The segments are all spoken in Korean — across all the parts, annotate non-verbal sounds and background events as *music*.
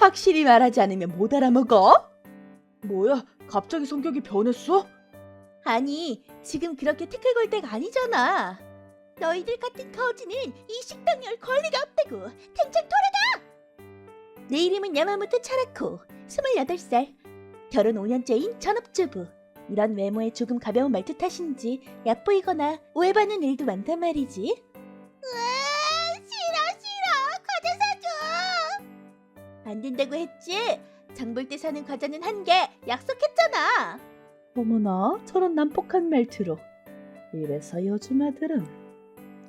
확실히 말하지 않으면 못 알아먹어? 뭐야, 갑자기 성격이 변했어? 아니, 지금 그렇게 태클 걸 때가 아니잖아. 너희들 같은 거지는 이 식당 열 권리가 없다고. 당장 돌아가! 내 이름은 야마모토 차라코, 28살. 결혼 5년째인 전업주부. 이런 외모에 조금 가벼운 말투 탓인지 얕보이거나 오해받는 일도 많단 말이지. 안 된다고 했지. 장볼 때 사는 과자는 한 개 약속했잖아. 어머나 저런 난폭한 말투로. 이래서 요즘 아들은.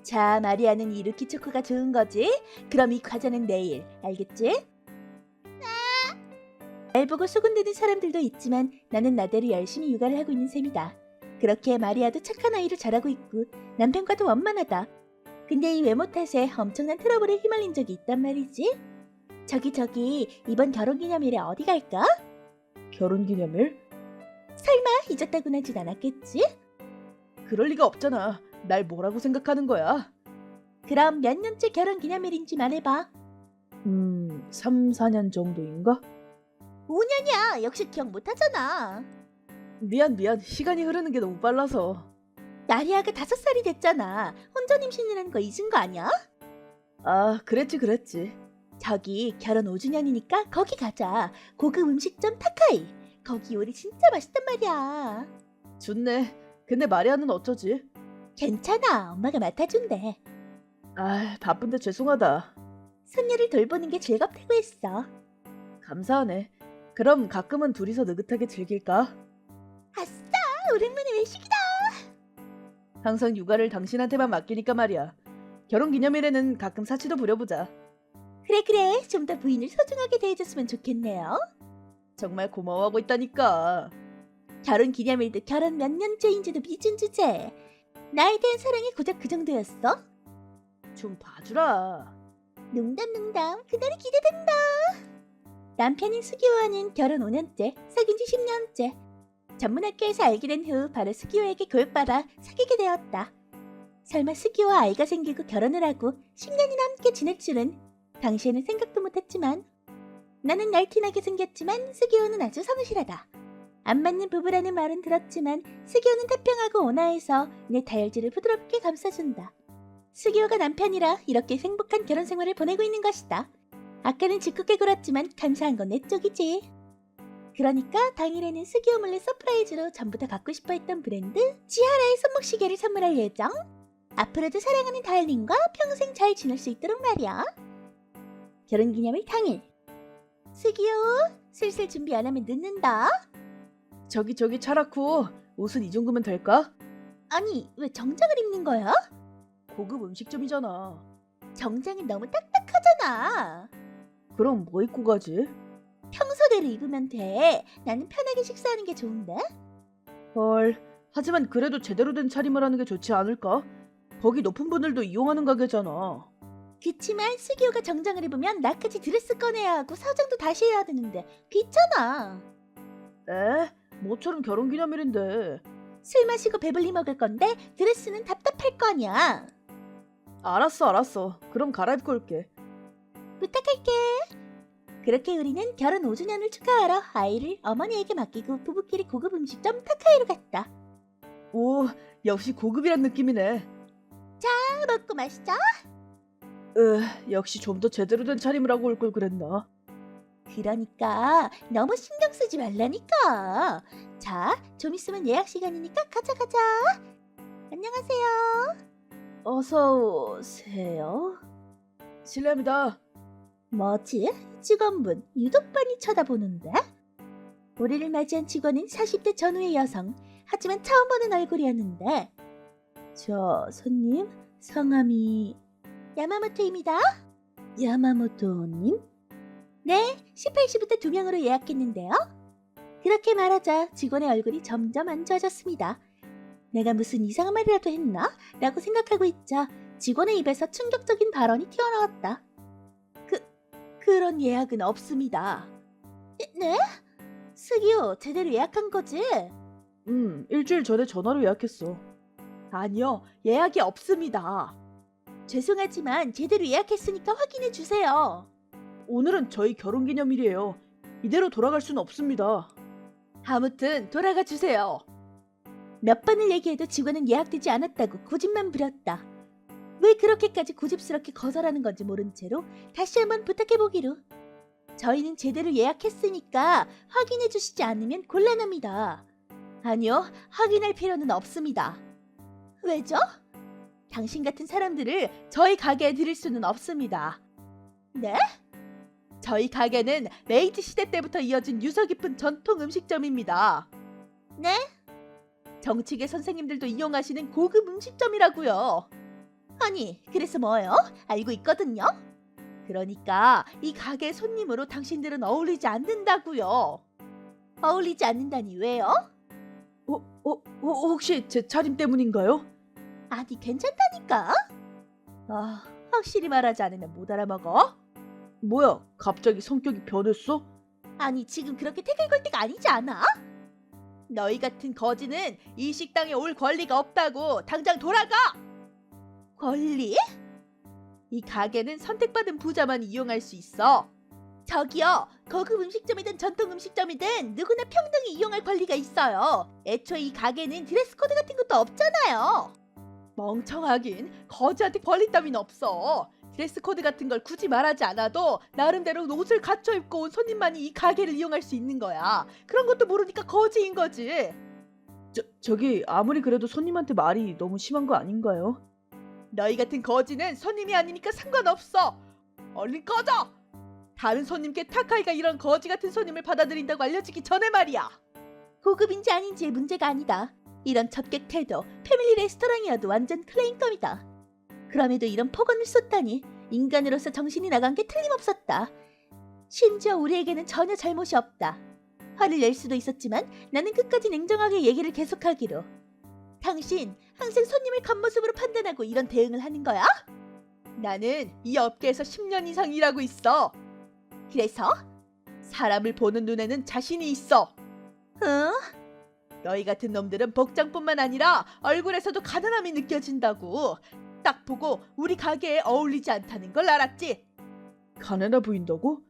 자 마리아는 이 루키 초코가 좋은 거지. 그럼 이 과자는 내일 알겠지? 날 보고 수군대는 사람들도 있지만 나는 나대로 열심히 육아를 하고 있는 셈이다. 그렇게 마리아도 착한 아이로 자라고 있고 남편과도 원만하다. 근데 이 외모 탓에 엄청난 트러블에 휘말린 적이 있단 말이지. 저기 저기 이번 결혼기념일에 어디 갈까? 결혼기념일? 설마 잊었다고 하진 않았겠지? 그럴 리가 없잖아. 날 뭐라고 생각하는 거야? 그럼 몇 년째 결혼기념일인지 말해봐. 음, 3, 4년 정도인가? 5년이야. 역시 기억 못하잖아. 미안 미안. 시간이 흐르는 게 너무 빨라서. 나리아가 다섯 살이 됐잖아. 혼전 임신이라는 거 잊은 거 아니야? 아, 그랬지 그랬지. 저기 결혼 5주년이니까 거기 가자. 고급 음식점 타카이. 거기 요리 진짜 맛있단 말이야. 좋네. 근데 마리아는 어쩌지? 괜찮아. 엄마가 맡아준대. 아, 바쁜데 죄송하다. 손녀를 돌보는 게 즐겁다고 했어. 감사하네. 그럼 가끔은 둘이서 느긋하게 즐길까? 아싸! 오랜만에 외식이다! 항상 육아를 당신한테만 맡기니까 말이야. 결혼 기념일에는 가끔 사치도 부려보자. 그래 그래 좀 더 부인을 소중하게 대해줬으면 좋겠네요. 정말 고마워하고 있다니까. 결혼 기념일도 결혼 몇 년째인지도 미준 주제. 나에 대한 사랑이 고작 그 정도였어? 좀 봐주라. 농담 농담 그날이 기대된다. 남편인 수기호와는 결혼 5년째, 사귄 지 10년째. 전문학교에서 알게 된 후 바로 수기호에게 교육받아 사귀게 되었다. 설마 수기호와 아이가 생기고 결혼을 하고 10년이나 함께 지낼 줄은 당시에는 생각도 못했지만 나는 날티나게 생겼지만 수기호는 아주 성실하다. 안 맞는 부부라는 말은 들었지만 수기호는 태평하고 온화해서 내 다혈질을 부드럽게 감싸준다. 수기호가 남편이라 이렇게 행복한 결혼 생활을 보내고 있는 것이다. 아까는 짓궂게 굴었지만 감사한 건 내 쪽이지. 그러니까 당일에는 수기호 몰래 서프라이즈로 전부 다 갖고 싶어 했던 브랜드 지하라의 손목시계를 선물할 예정. 앞으로도 사랑하는 다일린과 평생 잘 지낼 수 있도록 말이야. 결혼기념일 당일. 수기호, 슬슬 준비 안 하면 늦는다. 저기 저기 차라쿠, 옷은 이 정도면 될까? 아니, 왜 정장을 입는 거야? 고급 음식점이잖아. 정장은 너무 딱딱하잖아. 그럼 뭐 입고 가지? 평소대로 입으면 돼. 나는 편하게 식사하는 게 좋은데. 헐. 하지만 그래도 제대로 된 차림을 하는 게 좋지 않을까? 거기 높은 분들도 이용하는 가게잖아. 그치만 수기호가 정장을 입으면 나까지 드레스 꺼내야 하고 사정도 다시 해야 되는데 귀찮아. 에? 모처럼 결혼기념일인데. 술 마시고 배불리 먹을 건데 드레스는 답답할 거 아니야. 알았어, 알았어. 그럼 갈아입고 올게. 부탁할게. 그렇게 우리는 결혼 5주년을 축하하러 아이를 어머니에게 맡기고 부부끼리 고급 음식점 타카이로 갔다. 오, 역시 고급이란 느낌이네. 자, 먹고 마시자. 으, 역시 좀 더 제대로 된 차림을 하고 올 걸 그랬나? 그러니까 너무 신경 쓰지 말라니까. 자, 좀 있으면 예약 시간이니까 가자 가자. 안녕하세요. 어서 오세요. 실례합니다. 뭐지? 직원분 유독 많이 쳐다보는데? 우리를 맞이한 직원은 40대 전후의 여성. 하지만 처음 보는 얼굴이었는데. 저 손님 성함이 야마모토입니다. 야마모토님? 네, 18시부터 두 명으로 예약했는데요. 그렇게 말하자 직원의 얼굴이 점점 안 좋아졌습니다. 내가 무슨 이상한 말이라도 했나? 라고 생각하고 있자 직원의 입에서 충격적인 발언이 튀어나왔다. 그, 그런 예약은 없습니다. 네? 스기호, 제대로 예약한 거지? 음, 일주일 전에 전화로 예약했어. 아니요, 예약이 없습니다. 죄송하지만 제대로 예약했으니까 확인해 주세요. 오늘은 저희 결혼 기념일이에요. 이대로 돌아갈 수는 없습니다. 아무튼 돌아가 주세요. 몇 번을 얘기해도 직원은 예약되지 않았다고 고집만 부렸다. 왜 그렇게까지 고집스럽게 거절하는 건지 모른 채로 다시 한번 부탁해보기로. 저희는 제대로 예약했으니까 확인해 주시지 않으면 곤란합니다. 아니요, 확인할 필요는 없습니다. 왜죠? 당신 같은 사람들을 저희 가게에 들일 수는 없습니다. 네? 저희 가게는 메이지 시대 때부터 이어진 유서 깊은 전통 음식점입니다. 네? 정치계 선생님들도 이용하시는 고급 음식점이라고요. 아니, 그래서 뭐예요? 알고 있거든요. 그러니까 이 가게 손님으로 당신들은 어울리지 않는다고요. 어울리지 않는다니 왜요? 어, 어, 어, 혹시 제 차림 때문인가요? 아니, 괜찮다니까. 아, 확실히 말하지 않으면 못 알아먹어? 뭐야, 갑자기 성격이 변했어? 아니, 지금 그렇게 태클 걸 때가 아니지 않아? 너희 같은 거지는 이 식당에 올 권리가 없다고 당장 돌아가! 권리? 이 가게는 선택받은 부자만 이용할 수 있어. 저기요, 고급 음식점이든 전통 음식점이든 누구나 평등히 이용할 권리가 있어요. 애초에 이 가게는 드레스 코드 같은 것도 없잖아요. 멍청하긴 거지한테 권리 따윈 없어. 드레스 코드 같은 걸 굳이 말하지 않아도 나름대로 옷을 갖춰 입고 온 손님만이 이 가게를 이용할 수 있는 거야. 그런 것도 모르니까 거지인 거지. 저, 저기 아무리 그래도 손님한테 말이 너무 심한 거 아닌가요? 너희 같은 거지는 손님이 아니니까 상관없어. 얼른 꺼져. 다른 손님께 타카이가 이런 거지 같은 손님을 받아들인다고 알려지기 전에 말이야. 고급인지 아닌지의 문제가 아니다. 이런 접객 태도, 패밀리 레스토랑이어도 완전 클레임감이다. 그럼에도 이런 폭언을 쏟다니 인간으로서 정신이 나간 게 틀림없었다. 심지어 우리에게는 전혀 잘못이 없다. 화를 낼 수도 있었지만 나는 끝까지 냉정하게 얘기를 계속하기로. 당신 항상 손님을 겉모습으로 판단하고 이런 대응을 하는 거야? 나는 이 업계에서 10년 이상 일하고 있어. 그래서? 사람을 보는 눈에는 자신이 있어. 응? 너희 같은 놈들은 복장뿐만 아니라 얼굴에서도 가난함이 느껴진다고. 딱 보고 우리 가게에 어울리지 않다는 걸 알았지? 가난해 보인다고?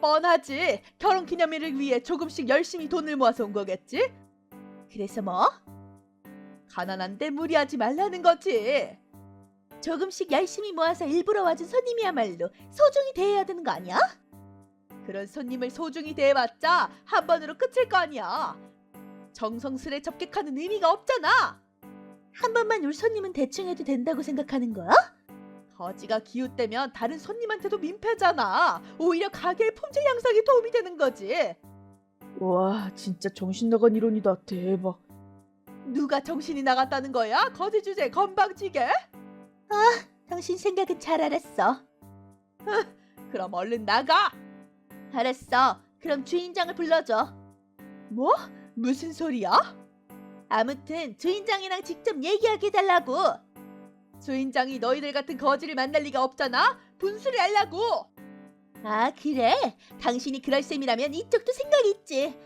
뻔하지. 결혼 기념일을 위해 조금씩 열심히 돈을 모아서 온 거겠지? 그래서 뭐? 가난한데 무리하지 말라는 거지. 조금씩 열심히 모아서 일부러 와준 손님이야말로 소중히 대해야 되는 거 아니야? 그런 손님을 소중히 대해봤자 한 번으로 끝일 거 아니야. 정성스레 접객하는 의미가 없잖아. 한 번만 울 손님은 대충 해도 된다고 생각하는 거야? 거지가 기웃대면 다른 손님한테도 민폐잖아. 오히려 가게의 품질 향상에 도움이 되는 거지. 와, 진짜 정신 나간 이론이다. 대박. 누가 정신이 나갔다는 거야? 거지 주제 건방지게? 당신 생각은 잘 알았어. 그럼 얼른 나가. 알았어. 그럼 주인장을 불러줘. 뭐? 무슨 소리야? 아무튼 주인장이랑 직접 얘기하게 해달라고. 주인장이 너희들 같은 거지를 만날 리가 없잖아. 분수를 알라고. 아 그래? 당신이 그럴 셈이라면 이쪽도 생각이 있지.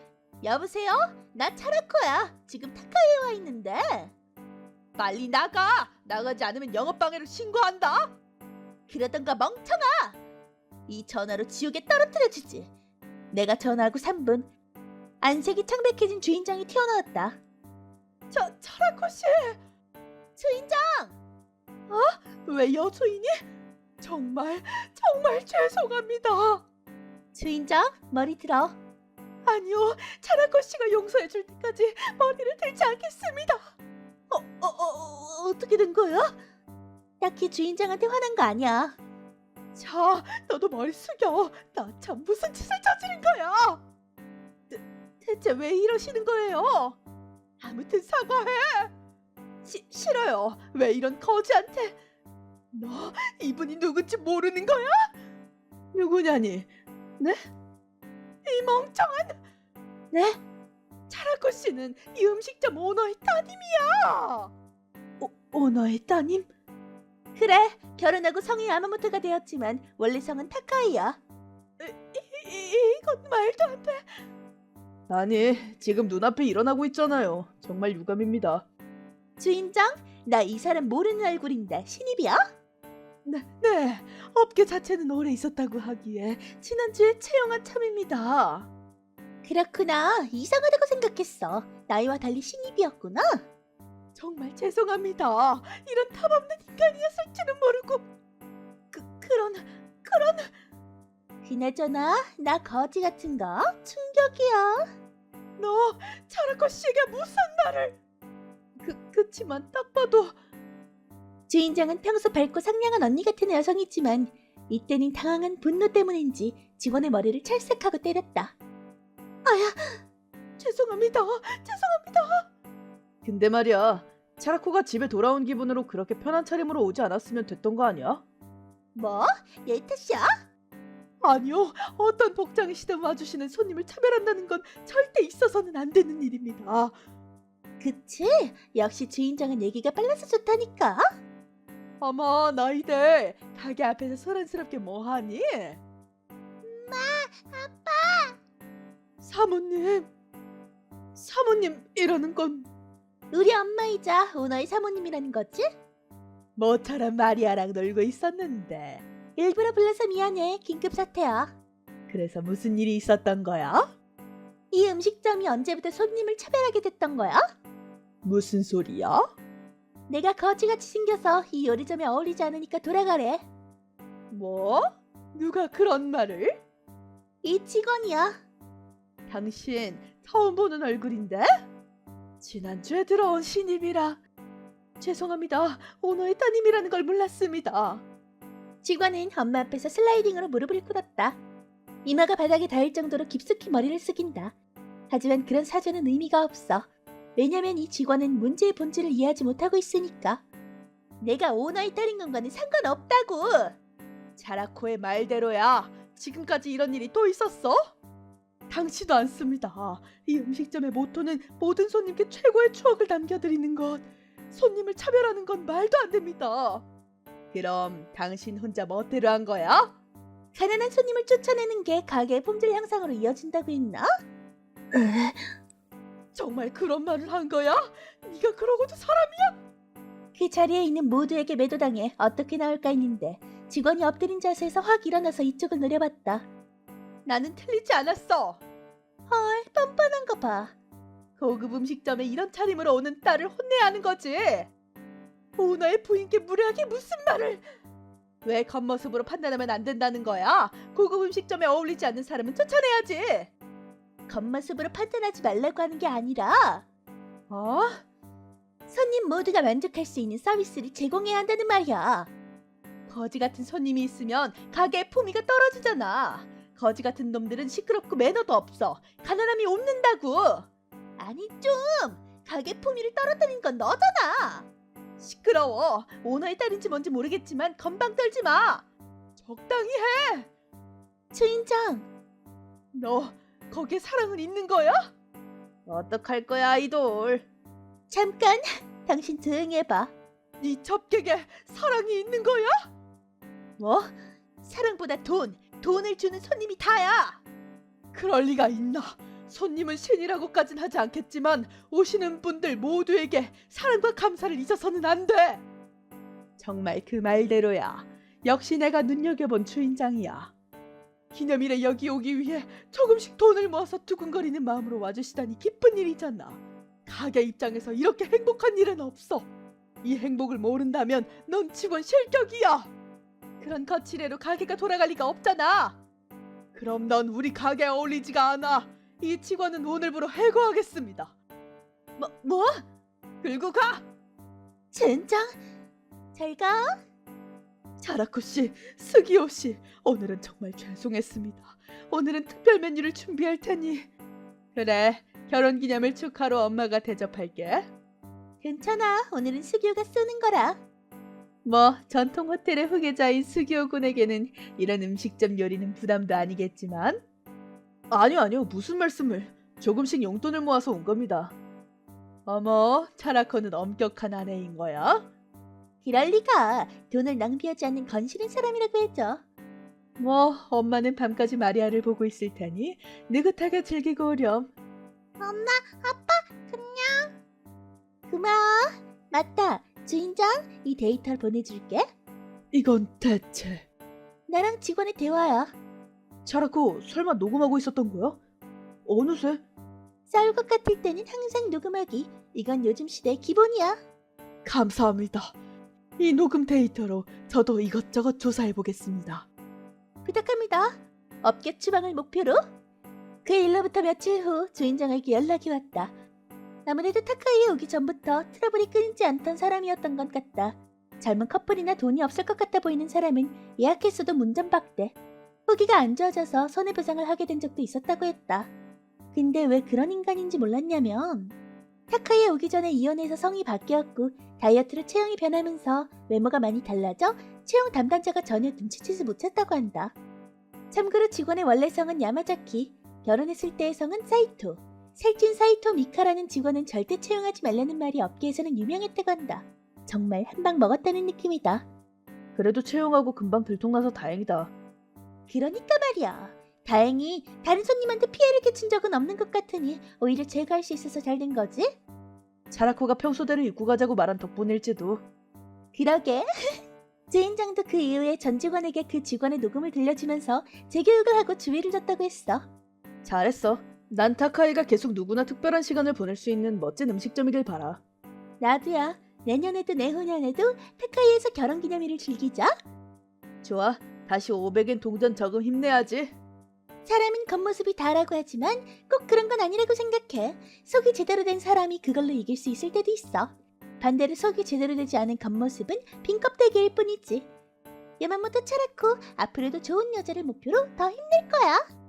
여보세요? 나 차라코야. 지금 타카에 와 있는데. 빨리 나가. 나가지 않으면 영업방해로 신고한다. 그러던가 멍청아. 이 전화로 지옥에 떨어뜨려 주지. 내가 전화하고 3분. 안색이 창백해진 주인장이 튀어나왔다. 저 차라코 씨. 주인장! 왜 여주인이? 정말 정말 죄송합니다. 주인장 머리 들어. 아니요, 차라코 씨가 용서해 줄 때까지 머리를 들지 않겠습니다. 어, 어, 어, 어떻게 된 거야? 딱히 주인장한테 화난 거 아니야. 자, 너도 머리 숙여. 나 참 무슨 짓을 저지른 거야? 대, 대체 왜 이러시는 거예요? 아무튼 사과해. 시, 싫어요. 왜 이런 거지한테? 너 이분이 누군지 모르는 거야? 누구냐니? 네? 이 멍청한 네? 차라코 씨는 이 음식점 오너의 따님이야. 오, 오너의 따님? 그래, 결혼하고 성이 야마모토가 되었지만 원래 성은 타카이야. 이, 이, 이건 말도 안 돼. 아니, 지금 눈앞에 일어나고 있잖아요. 정말 유감입니다. 주인장, 나 이 사람 모르는 얼굴인데 신입이야? 네, 네. 업계 자체는 오래 있었다고 하기에 지난주에 채용한 참입니다. 그렇구나. 이상하다고 생각했어. 나이와 달리 신입이었구나. 정말 죄송합니다. 이런 탐없는 인간이었을 줄은 모르고 그 그런 그런 그나저나 나 거지 같은 거 충격이야. 너 차라코 씨에게 무슨 말을? 그 그치만 딱 봐도 주인장은 평소 밝고 상냥한 언니 같은 여성이지만 이때는 당황한 분노 때문인지 직원의 머리를 찰싹하고 때렸다. 죄송합니다. 죄송합니다. 근데 말이야. 차라코가 집에 돌아온 기분으로 그렇게 편한 차림으로 오지 않았으면 됐던 거 아니야? 뭐? 얘 탓이야? 아니요. 어떤 복장을 시든 와주시는 손님을 차별한다는 건 절대 있어서는 안 되는 일입니다. 그치? 역시 주인장은 얘기가 빨라서 좋다니까. 어머 너희들 가게 앞에서 소란스럽게 뭐하니? 엄마 아빠 사모님 사모님 이러는 건 우리 엄마이자 오너의 사모님이라는 거지? 모처럼 마리아랑 놀고 있었는데 일부러 불러서 미안해. 긴급 사태야. 그래서 무슨 일이 있었던 거야? 이 음식점이 언제부터 손님을 차별하게 됐던 거야? 무슨 소리야? 내가 거지같이 생겨서 이 요리점에 어울리지 않으니까 돌아가래. 뭐? 누가 그런 말을? 이 직원이야. 당신 처음 보는 얼굴인데? 지난주에 들어온 신입이라 죄송합니다. 오너의 따님이라는 걸 몰랐습니다. 직원은 엄마 앞에서 슬라이딩으로 무릎을 꿇었다. 이마가 바닥에 닿을 정도로 깊숙이 머리를 숙인다. 하지만 그런 사죄는 의미가 없어. 왜냐면 이 직원은 문제의 본질을 이해하지 못하고 있으니까. 내가 오너의 딸인 건과는 상관없다고. 자라코의 말대로야. 지금까지 이런 일이 또 있었어? 당치도 않습니다. 이 음식점의 모토는 모든 손님께 최고의 추억을 남겨드리는 것. 손님을 차별하는 건 말도 안 됩니다. 그럼 당신 혼자 멋대로 한 거야? 가난한 손님을 쫓아내는 게 가게의 품질 향상으로 이어진다고 했나? 정말 그런 말을 한 거야? 네가 그러고도 사람이 그 자리에 있는 모두에게 매도당해 어떻게 나올까 했는데 직원이 엎드린 자세에서 확 일어나서 이쪽을 노려봤다. 나는 틀리지 않았어. 헐, 뻔뻔한 거 봐. 고급 음식점에 이런 차림으로 오는 딸을 혼내야 하는 거지. 오너의 부인께 무례하게 무슨 말을? 왜 겉모습으로 판단하면 안 된다는 거야? 고급 음식점에 어울리지 않는 사람은 쫓아내야지. 겉모습으로 판단하지 말라고 하는 게 아니라 어? 손님 모두가 만족할 수 있는 서비스를 제공해야 한다는 말이야. 거지 같은 손님이 있으면 가게의 품위가 떨어지잖아. 거지 같은 놈들은 시끄럽고 매너도 없어. 가난함이 옵는다고. 아니 좀 가게 품위를 떨어뜨린 건 너잖아. 시끄러워. 오너의 딸인지 뭔지 모르겠지만 건방 떨지 마. 적당히 해. 주인장, 너 거기에 사랑은 있는 거야? 어떡할 거야 아이돌? 잠깐 당신 조용히 해봐. 네 접객에 사랑이 있는 거야? 뭐? 사랑보다 돈, 돈을 주는 손님이 다야. 그럴 리가 있나? 손님은 신이라고까진 하지 않겠지만 오시는 분들 모두에게 사랑과 감사를 잊어서는 안 돼. 정말 그 말대로야. 역시 내가 눈여겨본 주인장이야. 기념일에 여기 오기 위해 조금씩 돈을 모아서 두근거리는 마음으로 와주시다니 기쁜 일이잖아. 가게 입장에서 이렇게 행복한 일은 없어. 이 행복을 모른다면 넌 직원 실격이야. 그런 거치레로 가게가 돌아갈 리가 없잖아. 그럼 넌 우리 가게에 어울리지가 않아. 이 직원은 오늘부로 해고하겠습니다. 뭐, 뭐? 끌고 가! 젠장, 잘 가. 자라코 씨, 스기오 씨, 오늘은 정말 죄송했습니다. 오늘은 특별 메뉴를 준비할 테니. 그래, 결혼 기념일 축하로 엄마가 대접할게. 괜찮아. 오늘은 수기호가 쏘는 거라. 뭐 전통 호텔의 후계자인 스기오 군에게는 이런 음식점 요리는 부담도 아니겠지만 아니요 아니요 무슨 말씀을 조금씩 용돈을 모아서 온 겁니다 어머 차라코는 엄격한 아내인 거야? 그럴 리가. 돈을 낭비하지 않는 건실한 사람이라고 해줘. 뭐 엄마는 밤까지 마리아를 보고 있을 테니 느긋하게 즐기고 오렴 엄마, 아빠, 그냥. 고마워. 맞다. 주인장, 이 데이터를 보내줄게. 이건 대체 나랑 직원의 대화야. 차라코 설마 녹음하고 있었던 거야? 어느새? 싸울 것 같을 때는 항상 녹음하기. 이건 요즘 시대의 기본이야. 감사합니다. 이 녹음 데이터로 저도 이것저것 조사해 보겠습니다. 부탁합니다. 업계 추방을 목표로. 그 일로부터 며칠 후 주인장에게 연락이 왔다. 아무래도 타카이에 오기 전부터 트러블이 끊이지 않던 사람이었던 것 같다. 젊은 커플이나 돈이 없을 것 같아 보이는 사람은 예약했어도 문전박대. 후기가 안 좋아져서 손해보상을 하게 된 적도 있었다고 했다. 근데 왜 그런 인간인지 몰랐냐면 타카이에 오기 전에 이혼해서 성이 바뀌었고 다이어트로 체형이 변하면서 외모가 많이 달라져 채용 담당자가 전혀 눈치채지 못했다고 한다. 참고로 직원의 원래 성은 야마자키, 결혼했을 때의 성은 사이토. 살찐 사이토 미카라는 직원은 절대 채용하지 말라는 말이 업계에서는 유명했다고 한다. 정말 한 방 먹었다는 느낌이다. 그래도 채용하고 금방 들통나서 다행이다. 그러니까 말이야. 다행히 다른 손님한테 피해를 끼친 적은 없는 것 같으니 오히려 제거할 수 있어서 잘 된 거지? 차라코가 평소대로 입고 가자고 말한 덕분일지도. 그러게. *laughs* 주인장도 그 이후에 전 직원에게 그 직원의 녹음을 들려주면서 재교육을 하고 주의를 줬다고 했어. 잘했어. 난 타카이가 계속 누구나 특별한 시간을 보낼 수 있는 멋진 음식점이길 바라. 나도야. 내년에도 내후년에도 타카이에서 결혼기념일을 즐기자. 좋아. 다시 500엔 동전 저금 힘내야지. 사람은 겉모습이 다라고 하지만 꼭 그런 건 아니라고 생각해. 속이 제대로 된 사람이 그걸로 이길 수 있을 때도 있어. 반대로 속이 제대로 되지 않은 겉모습은 빈 껍데기일 뿐이지. 야마모토 차라코 앞으로도 좋은 여자를 목표로 더 힘낼 거야.